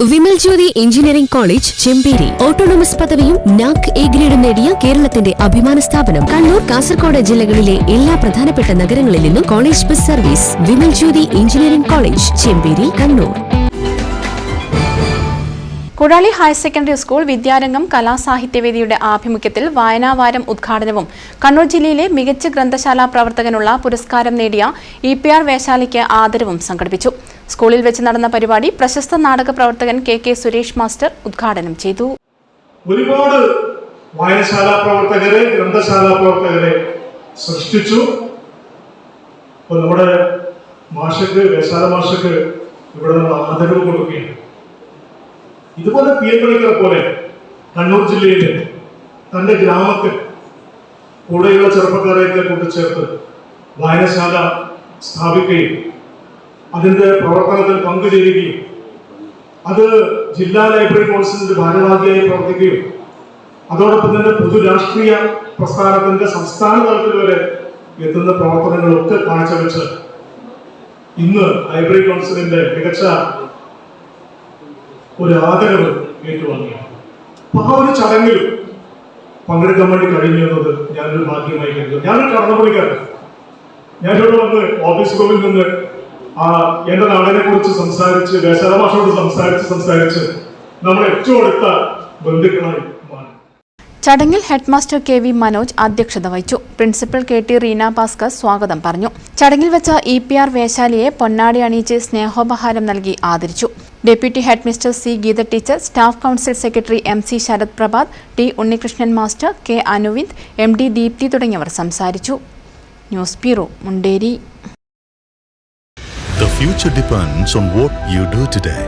Vimal Jyothi engineering college Chemperi. Autonomous പദവിയും NAAC A ഗ്രേഡും നേടിയ കേരളത്തിന്റെ അഭിമാന സ്ഥാപനം. കണ്ണൂർ കാസർഗോഡ് ജില്ലകളിലെ എല്ലാ പ്രധാനപ്പെട്ട നഗരങ്ങളിൽ നിന്നും college bus service. Vimal Jyothi engineering college Chemperi Kannur. Kuzhali higher secondary school Vidyarangam കലാസാഹിത്യവേദിയുടെ ആഭിമുഖ്യത്തിൽ വായനാവാരം ഉദ്ഘാടനവും. കണ്ണൂർ ജില്ലയിലെ മികച്ച ഗ്രന്ഥശാല പ്രവർത്തകനുള്ള പുരസ്കാരം നേടിയ ഇ പി ആർ വേശാലിക്ക് ആദരവും സംഘടിപ്പിച്ചു. സ്കൂളിൽ വെച്ച് നടന്ന പരിപാടി പ്രശസ്ത നാടക പ്രവർത്തകൻ കെ കെ സുരേഷ് മാസ്റ്റർ ഉദ്ഘാടനം ചെയ്തു. ഒരുപാട് വായനശാല പ്രവർത്തകരെ ഗ്രന്ഥശാല പ്രവർത്തകരെ സൃഷ്ടിച്ചു. നമ്മുടെ മാഷക്ക് വേശാല മാഷക്ക് ഇവിടെ നമ്മൾ ആദരവ് കൊടുക്കുകയാണ്. ഇതുപോലെ പി എം പണിക്കറെ പോലെ കണ്ണൂർ ജില്ലയിലെ തന്റെ ഗ്രാമത്തിൽ കൂടെയുള്ള ചെറുപ്പക്കാരെയൊക്കെ കൂട്ടിച്ചേർത്ത് വായനശാല സ്ഥാപിക്കുകയും അതിന്റെ പ്രവർത്തനത്തിൽ പങ്കുചേരുകയും അത് ജില്ലാ ലൈബ്രറി കൗൺസിലിന്റെ ഭാരവാഹിയായി പ്രവർത്തിക്കുകയും അതോടൊപ്പം തന്നെ പൊതു രാഷ്ട്രീയ പ്രസ്ഥാനത്തിന്റെ സംസ്ഥാന തലത്തിൽ വരെ എത്തുന്ന പ്രവർത്തനങ്ങളൊക്കെ കാഴ്ചവെച്ച് ഇന്ന് ലൈബ്രറി കൗൺസിലിന്റെ മികച്ച ഒരു ആദരവ് ഏറ്റുവാങ്ങിയാണ് അപ്പൊ ആ ഒരു ചടങ്ങിൽ പങ്കെടുക്കാൻ വേണ്ടി കഴിഞ്ഞു എന്നത് ഞാനൊരു ഭാഗ്യമായി കരുതുന്നു. ഞാനൊരു കടന്നുപണിക്കാരൻ ഞാനിവിടെ വന്ന് ഓഫീസ് റൂമിൽ നിന്ന് ആ എന്റെ നാടിനെ കുറിച്ച് സംസാരിച്ച് വേശാലഭാഷയോട് സംസാരിച്ച് സംസാരിച്ച് നമ്മൾ ഏറ്റവും അടുത്ത ബന്ധുക്കളായി ചടങ്ങിൽ ഹെഡ്മാസ്റ്റർ കെ വി മനോജ് അധ്യക്ഷത വഹിച്ചു. Principal K T Reena Bhaskar സ്വാഗതം പറഞ്ഞു. ചടങ്ങിൽ വെച്ച ഇ പി ആർ വേശാലിയെ പൊന്നാടി അണിയിച്ച് സ്നേഹോപഹാരം നൽകി ആദരിച്ചു. Deputy headmaster C Geetha teacher staff council secretary M C Sarath Prabhath T Unnikrishnan master K Anuvind M D Deepthi തുടങ്ങിയവർ സംസാരിച്ചു. News bureau Munderi. Future depends on what you do today.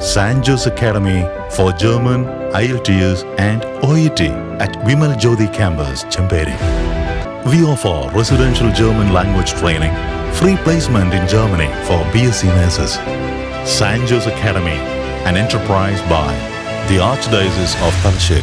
San Jose Academy for German, IELTS and OET at Vimal Jyoti campus, Champeri. We offer residential German language training, free placement in Germany for BSc nurses. San Jose Academy, an enterprise by the Archdiocese of Talsheri.